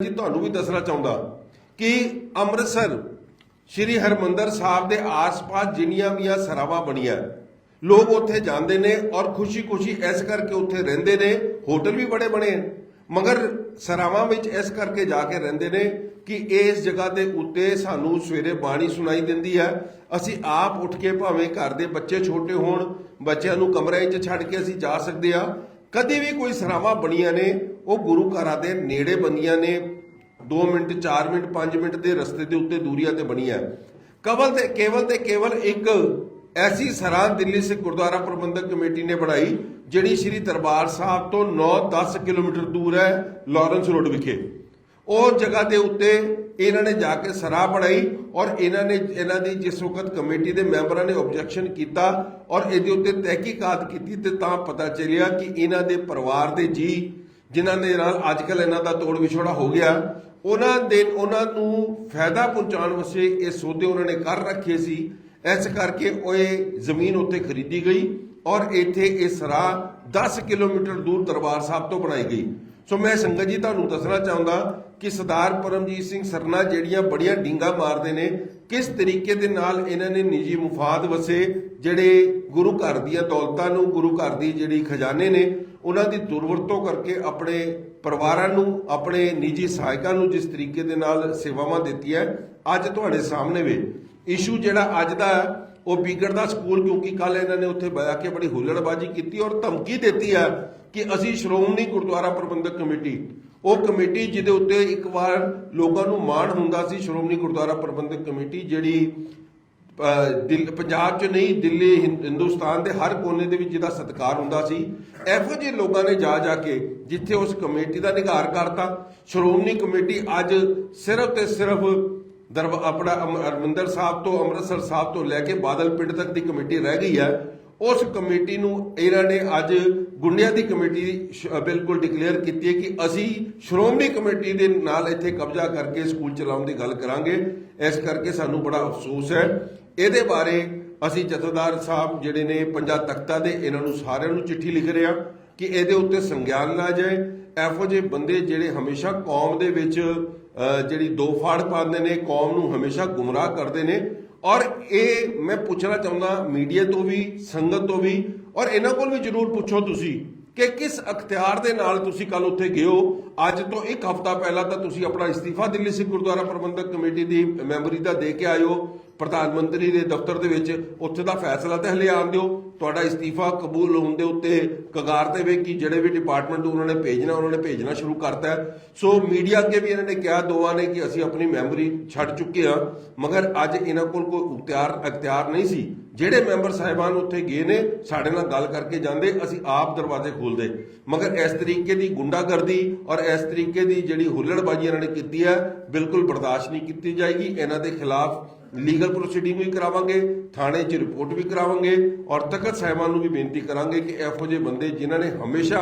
ਜੀ, ਤੁਹਾਨੂੰ ਵੀ ਦੱਸਣਾ ਚਾਹੁੰਦਾ ਕਿ ਅੰਮ੍ਰਿਤਸਰ, ਸ਼੍ਰੀ ਹਰਮੰਦਰ ਸਾਹਿਬ ਦੇ ਆਸ-ਪਾਸ ਜਿੰਨੀਆਂ ਵੀ ਆ ਸਰਾਵਾਂ ਬਣੀਆਂ, ਲੋਕ ਉੱਥੇ ਜਾਂਦੇ ਨੇ ਔਰ ਖੁਸ਼ੀ-ਖੁਸ਼ੀ ਇਸ ਕਰਕੇ ਉੱਥੇ ਰਹਿੰਦੇ ਨੇ, ਹੋਟਲ ਵੀ ਬੜੇ ਬਣੇ ਮਗਰ ਸਰਾਵਾਂ ਵਿੱਚ ਇਸ ਕਰਕੇ ਜਾ ਕੇ ਰਹਿੰਦੇ ਨੇ ਕਿ ਇਸ ਜਗ੍ਹਾ ਦੇ ਉੱਤੇ ਸਾਨੂੰ ਸਵੇਰੇ ਬਾਣੀ ਸੁਣਾਈ ਦਿੰਦੀ ਹੈ। ਅਸੀਂ ਆਪ ਉੱਠ ਕੇ ਭਾਵੇਂ ਘਰ ਦੇ ਬੱਚੇ ਛੋਟੇ ਹੋਣ, ਬੱਚਿਆਂ ਨੂੰ ਕਮਰੇ 'ਚ ਛੱਡ ਕੇ ਅਸੀਂ ਜਾ ਸਕਦੇ ਆ ਕਦੇ ਵੀ ਕੋਈ ਸਰਾਵਾਂ ਬਣੀਆਂ ਨੇ ਉਹ ਗੁਰੂ ਘਰਾਂ ਦੇ ਨੇੜੇ ਬੰਦੀਆਂ ਨੇ 2 ਮਿੰਟ 4 ਮਿੰਟ 5 ਮਿੰਟ ਦੇ ਰਸਤੇ ਦੇ ਉੱਤੇ ਦੂਰੀਆਂ ਤੇ ਬਣੀਆਂ। ਕਵਲ ਤੇ ਕੇਵਲ ਤੇ ਕੇਵਲ ਇੱਕ ਐਸੀ ਸਰਾਂ ਦਿੱਲੀ ਸਿੱਖ ਗੁਰਦੁਆਰਾ ਪ੍ਰਬੰਧਕ ਕਮੇਟੀ ਨੇ ਬਣਾਈ, ਜਿਹੜੀ ਸ੍ਰੀ ਦਰਬਾਰ ਸਾਹਿਬ ਤੋਂ 9-10 ਕਿਲੋਮੀਟਰ ਦੂਰ ਹੈ ਲਾਰੈਂਸ ਰੋਡ ਵਿਖੇ। ਉਹ ਜਗ੍ਹਾ ਦੇ ਉੱਤੇ ਇਹਨਾਂ ਨੇ ਜਾ ਕੇ ਸਰਾਹ ਬਣਾਈ ਔਰ ਇਹਨਾਂ ਨੇ, ਇਹਨਾਂ ਦੀ ਜਿਸ ਵਕਤ ਕਮੇਟੀ ਦੇ ਮੈਂਬਰਾਂ ਨੇ ਆਬਜੈਕਸ਼ਨ ਕੀਤਾ ਔਰ ਇਹਦੇ ਉੱਤੇ ਤਹਿਕੀਕਾਤ ਕੀਤੀ ਤੇ ਤਾਂ ਪਤਾ ਚੱਲਿਆ ਕਿ ਇਹਨਾਂ ਦੇ ਪਰਿਵਾਰ ਦੇ ਜੀ ਜਿਨ੍ਹਾਂ ਦੇ ਨਾਲ ਅੱਜ ਅੱਜਕੱਲ ਇਹਨਾਂ ਦਾ ਤੋੜ ਵਿਛੋੜਾ ਹੋ ਗਿਆ, ਉਹਨਾਂ ਦੇ, ਉਹਨਾਂ ਨੂੰ ਫਾਇਦਾ ਪਹੁੰਚਾਉਣ ਵਾਸਤੇ ਇਹ ਸੌਦੇ ਉਹਨਾਂ ਨੇ ਕਰ ਰੱਖੇ ਸੀ। ਇਸ ਕਰਕੇ ਉਹ ਇਹ ਜ਼ਮੀਨ ਉੱਤੇ ਖਰੀਦੀ ਗਈ ਔਰ ਇੱਥੇ ਇਹ ਸਰਾਹ 10 ਕਿਲੋਮੀਟਰ ਦੂਰ ਦਰਬਾਰ ਸਾਹਿਬ ਤੋਂ ਬਣਾਈ ਗਈ। ਸੋ ਮੈਂ ਸੰਗਤ ਜੀ, ਤੁਹਾਨੂੰ ਦੱਸਣਾ ਚਾਹੁੰਦਾ ਕਿ ਸਰਦਾਰ ਪਰਮਜੀਤ ਸਿੰਘ ਸਰਨਾ ਜਿਹੜੀਆਂ ਬੜੀਆਂ ਡਿੰਗਾ ਮਾਰਦੇ ਨੇ, ਕਿਸ ਤਰੀਕੇ ਦੇ ਨਾਲ ਇਹਨਾਂ ਨੇ ਨਿੱਜੀ ਮੁਫਾਦ ਵਸੇ, ਜਿਹੜੇ ਗੁਰੂ ਘਰ ਦੀਆਂ ਦੌਲਤਾਂ ਨੂੰ, ਗੁਰੂ ਘਰ ਦੀ ਜਿਹੜੀ ਖਜ਼ਾਨੇ ਨੇ ਉਹਨਾਂ ਦੀ ਦੁਰਵਰਤੋਂ ਕਰਕੇ ਆਪਣੇ ਪਰਿਵਾਰਾਂ ਨੂੰ, ਆਪਣੇ ਨਿੱਜੀ ਸਹਾਇਕਾਂ ਨੂੰ ਜਿਸ ਤਰੀਕੇ ਦੇ ਨਾਲ ਸੇਵਾਵਾਂ ਦਿੱਤੀਆਂ, ਅੱਜ ਤੁਹਾਡੇ ਸਾਹਮਣੇ ਵੇ। ਇਸ਼ੂ ਜਿਹੜਾ ਅੱਜ ਦਾ, ਉਹ ਵਿਗੜਦਾ ਸਕੂਲ ਕਿਉਂਕਿ ਕੱਲ ਇਹਨਾਂ ਨੇ ਉੱਥੇ ਬਹਿ ਕੇ ਬੜੀ ਹੁੱਲੜਬਾਜ਼ੀ ਕੀਤੀ ਔਰ ਧਮਕੀ ਦਿੱਤੀ ਹੈ ਕਿ ਅਸੀਂ ਸ਼੍ਰੋਮਣੀ ਗੁਰਦੁਆਰਾ ਪ੍ਰਬੰਧਕ ਕਮੇਟੀ। ਉਹ ਕਮੇਟੀ ਜਿਹਦੇ ਉੱਤੇ ਇੱਕ ਵਾਰ ਲੋਕਾਂ ਨੂੰ ਮਾਣ ਹੁੰਦਾ ਸੀ, ਸ਼੍ਰੋਮਣੀ ਗੁਰਦੁਆਰਾ ਪ੍ਰਬੰਧਕ ਕਮੇਟੀ ਜਿਹੜੀ ਦਿੱਲ ਪੰਜਾਬ 'ਚ ਨਹੀਂ, ਦਿੱਲੀ, ਹਿੰ- ਹਿੰਦੁਸਤਾਨ ਦੇ ਹਰ ਕੋਨੇ ਦੇ ਵਿੱਚ ਜਿਹਦਾ ਸਤਿਕਾਰ ਹੁੰਦਾ ਸੀ, ਇਹੋ ਜਿਹੇ ਲੋਕਾਂ ਨੇ ਜਾ ਜਾ ਕੇ ਜਿੱਥੇ ਉਸ ਕਮੇਟੀ ਦਾ ਨਿਗਾਰ ਕਰਤਾ। ਸ਼੍ਰੋਮਣੀ ਕਮੇਟੀ ਅੱਜ ਸਿਰਫ ਤੇ ਸਿਰਫ ਦਰਬ ਆਪਣਾ ਅਮ- ਹਰਿਮੰਦਰ ਸਾਹਿਬ ਤੋਂ, ਅੰਮ੍ਰਿਤਸਰ ਸਾਹਿਬ ਤੋਂ ਲੈ ਕੇ ਬਾਦਲ ਪਿੰਡ ਤੱਕ ਦੀ ਕਮੇਟੀ ਰਹਿ ਗਈ ਹੈ। ਉਸ ਕਮੇਟੀ ਨੂੰ ਇਹਨਾਂ ਨੇ ਅੱਜ ਗੁੰਡਿਆਂ ਦੀ ਕਮੇਟੀ ਬਿਲਕੁਲ ਡਿਕਲੇਅਰ ਕੀਤੀ ਹੈ ਕਿ ਅਸੀਂ ਸ਼੍ਰੋਮਣੀ ਕਮੇਟੀ ਦੇ ਨਾਲ ਇੱਥੇ ਕਬਜ਼ਾ ਕਰਕੇ ਸਕੂਲ ਚਲਾਉਣ ਦੀ ਗੱਲ ਕਰਾਂਗੇ। ਇਸ ਕਰਕੇ ਸਾਨੂੰ ਬੜਾ ਅਫਸੋਸ ਹੈ। ਇਹਦੇ ਬਾਰੇ ਅਸੀਂ ਜਥੇਦਾਰ ਸਾਹਿਬ ਜਿਹੜੇ ਨੇ ਪੰਜਾ ਤਖ਼ਤਾ ਦੇ ਇਹਨਾਂ ਨੂੰ ਸਾਰਿਆਂ ਨੂੰ ਚਿੱਠੀ ਲਿਖ ਰਹੇ ਹਾਂ ਕਿ ਇਹਦੇ ਉੱਤੇ ਸੰਗਿਆਨ ਲਾ ਜਾਏ। ਇਹੋ ਜਿਹੇ ਬੰਦੇ ਜਿਹੜੇ ਹਮੇਸ਼ਾ ਕੌਮ ਦੇ ਵਿੱਚ ਜਿਹੜੀ ਦੋ ਫਾੜ ਪਾਉਂਦੇ ਨੇ, ਕੌਮ ਨੂੰ ਹਮੇਸ਼ਾ ਗੁੰਮਰਾਹ ਕਰਦੇ ਨੇ। ਔਰ ਇਹ ਮੈਂ ਪੁੱਛਣਾ ਚਾਹੁੰਦਾ ਮੀਡੀਆ ਤੋਂ ਵੀ, ਸੰਗਤ ਤੋਂ ਵੀ, ਔਰ ਇਹਨਾਂ ਕੋਲ ਵੀ ਜਰੂਰ ਪੁੱਛੋ ਤੁਸੀਂ ਕਿ ਕਿਸ ਅਖਤਿਆਰ ਦੇ ਨਾਲ ਤੁਸੀਂ ਕੱਲ ਉੱਥੇ ਗਏ ਹੋ? ਅੱਜ ਤੋਂ ਇੱਕ ਹਫ਼ਤਾ ਪਹਿਲਾਂ ਤਾਂ ਤੁਸੀਂ ਆਪਣਾ ਇਸਤੀਫਾ ਦਿੱਲੀ ਸਿੱਖ ਗੁਰਦੁਆਰਾ ਪ੍ਰਬੰਧਕ ਕਮੇਟੀ ਦੀ ਮੈਂਬਰੀ ਦਾ ਦੇ ਕੇ ਆਇਓ ਪ੍ਰਧਾਨ ਮੰਤਰੀ ਦੇ ਦਫ਼ਤਰ ਦੇ ਵਿੱਚ ਉੱਥੇ ਦਾ ਫੈਸਲਾ ਤਾਂ ਹਲੇ ਆਣ ਦਿਓ, ਤੁਹਾਡਾ ਇਸਤੀਫਾ ਕਬੂਲ ਹੋਣ ਦੇ ਉੱਤੇ ਕਗਾਰ ਤੇ ਵੇ ਕਿ ਜਿਹੜੇ ਵੀ ਡਿਪਾਰਟਮੈਂਟ ਉਹਨਾਂ ਨੇ ਭੇਜਣਾ, ਉਹਨਾਂ ਨੇ ਭੇਜਣਾ ਸ਼ੁਰੂ ਕਰਤਾ ਸੋ ਮੀਡੀਆ ਅੱਗੇ ਵੀ ਇਹਨਾਂ ਨੇ ਕਿਹਾ, ਦੋਵਾਂ ਨੇ ਕਿ ਅਸੀਂ ਆਪਣੀ ਮੈਮਰੀ ਛੱਡ ਚੁੱਕੇ ਹਾਂ, ਮਗਰ ਅੱਜ ਇਹਨਾਂ ਕੋਲ ਕੋਈ ਉਖਤਿਆਰ, ਅਖਤਿਆਰ ਨਹੀਂ ਸੀ। ਜਿਹੜੇ ਮੈਂਬਰ ਸਾਹਿਬਾਨ ਉੱਥੇ ਗਏ ਨੇ, ਸਾਡੇ ਨਾਲ ਗੱਲ ਕਰਕੇ ਜਾਂਦੇ, ਅਸੀਂ ਆਪ ਦਰਵਾਜ਼ੇ ਖੋਲਦੇ ਮਗਰ ਇਸ ਤਰੀਕੇ ਦੀ ਗੁੰਡਾਗਰਦੀ ਔਰ ਇਸ ਤਰੀਕੇ ਦੀ ਜਿਹੜੀ ਹੁੱਲੜਬਾਜ਼ੀ ਇਹਨਾਂ ਨੇ ਕੀਤੀ ਹੈ, ਬਿਲਕੁਲ ਬਰਦਾਸ਼ਤ ਨਹੀਂ ਕੀਤੀ ਜਾਏਗੀ। ਇਹਨਾਂ ਦੇ ਖਿਲਾਫ ਲੀਗਲ ਪ੍ਰੋਸੀਡਿੰਗ ਵੀ ਕਰਾਵਾਂਗੇ, ਥਾਣੇ 'ਚ ਰਿਪੋਰਟ ਵੀ ਕਰਾਵਾਂਗੇ ਔਰ ਤਖਤ ਸਾਹਿਬਾਨ ਨੂੰ ਵੀ ਬੇਨਤੀ ਕਰਾਂਗੇ ਕਿ ਇਹੋ ਜਿਹੇ ਬੰਦੇ ਜਿਨ੍ਹਾਂ ਨੇ ਹਮੇਸ਼ਾ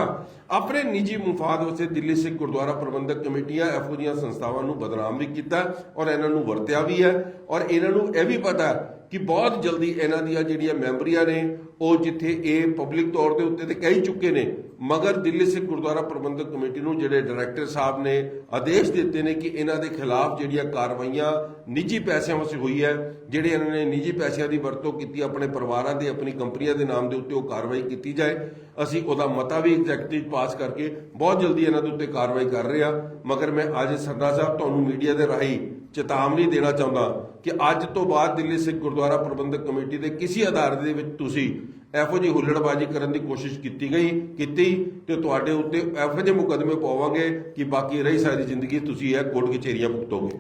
ਆਪਣੇ ਨਿੱਜੀ ਮੁਫਾਦ ਵਾਸਤੇ ਦਿੱਲੀ ਸਿੱਖ ਗੁਰਦੁਆਰਾ ਪ੍ਰਬੰਧਕ ਕਮੇਟੀਆਂ ਇਹੋ ਜਿਹੀਆਂ ਸੰਸਥਾਵਾਂ ਨੂੰ ਬਦਨਾਮ ਵੀ ਕੀਤਾ ਔਰ ਇਹਨਾਂ ਨੂੰ ਵਰਤਿਆ ਵੀ ਹੈ ਔਰ ਇਹਨਾਂ ਨੂੰ ਇਹ ਵੀ ਪਤਾ ਕਿ ਬਹੁਤ ਜਲਦੀ ਇਹਨਾਂ ਦੀਆਂ ਜਿਹੜੀਆਂ ਮੈਂਬਰੀਆਂ ਨੇ, ਉਹ ਜਿੱਥੇ ਇਹ ਪਬਲਿਕ ਤੌਰ ਦੇ ਉੱਤੇ ਤੇ ਕਹਿ ਚੁੱਕੇ ਨੇ, ਮਗਰ ਦਿੱਲੀ ਸਿੱਖ ਗੁਰਦੁਆਰਾ ਪ੍ਰਬੰਧਕ ਕਮੇਟੀ ਨੂੰ ਜਿਹੜੇ ਡਾਇਰੈਕਟਰ ਸਾਹਿਬ ਨੇ ਆਦੇਸ਼ ਦਿੱਤੇ ਨੇ ਕਿ ਇਹਨਾਂ ਦੇ ਖਿਲਾਫ ਜਿਹੜੀਆਂ ਕਾਰਵਾਈਆਂ, ਨਿੱਜੀ ਪੈਸਿਆਂ ਵਾਸਤੇ ਹੋਈ ਹੈ, ਜਿਹੜੇ ਇਹਨਾਂ ਨੇ ਨਿੱਜੀ ਪੈਸਿਆਂ ਦੀ ਵਰਤੋਂ ਕੀਤੀ, ਆਪਣੇ ਪਰਿਵਾਰਾਂ ਦੇ, ਆਪਣੀ ਕੰਪਨੀਆਂ ਦੇ ਨਾਮ ਦੇ ਉੱਤੇ ਉਹ ਕਾਰਵਾਈ ਕੀਤੀ ਜਾਏ। ਅਸੀਂ ਉਹਦਾ ਮਤਾ ਵੀ ਐਗਜ਼ੈਕਟਿਵ ਪਾਸ ਕਰਕੇ ਬਹੁਤ ਜਲਦੀ ਇਹਨਾਂ ਦੇ ਉੱਤੇ ਕਾਰਵਾਈ ਕਰ ਰਹੇ ਹਾਂ। ਮਗਰ ਮੈਂ ਅੱਜ ਸਰਦਾਰ ਸਾਹਿਬ ਤੁਹਾਨੂੰ ਮੀਡੀਆ ਦੇ ਰਾਹੀਂ ਚੇਤਾਵਨੀ ਦੇਣਾ ਚਾਹੁੰਦਾ ਕਿ ਅੱਜ ਤੋਂ ਬਾਅਦ ਦਿੱਲੀ ਸਿੱਖ ਗੁਰਦੁਆਰਾ ਪ੍ਰਬੰਧਕ ਕਮੇਟੀ ਦੇ ਕਿਸੇ ਆਧਾਰ ਦੇ ਵਿੱਚ ਤੁਸੀਂ ਇਹੋ ਜਿਹੀ ਹੁੱਲੜਬਾਜ਼ੀ ਕਰਨ ਦੀ ਕੋਸ਼ਿਸ਼ ਕੀਤੀ ਗਈ, ਕੀਤੀ ਤੇ ਤੁਹਾਡੇ ਉੱਤੇ ਇਹੋ ਜਿਹੇ ਮੁਕੱਦਮੇ ਪਾਵਾਂਗੇ ਕਿ ਬਾਕੀ ਰਹੀ ਸਾਰੀ ਜ਼ਿੰਦਗੀ ਤੁਸੀਂ ਇਹ ਕੋਰਟ ਕਚੇਰੀਆਂ ਭੁਗਤੋਗੇ।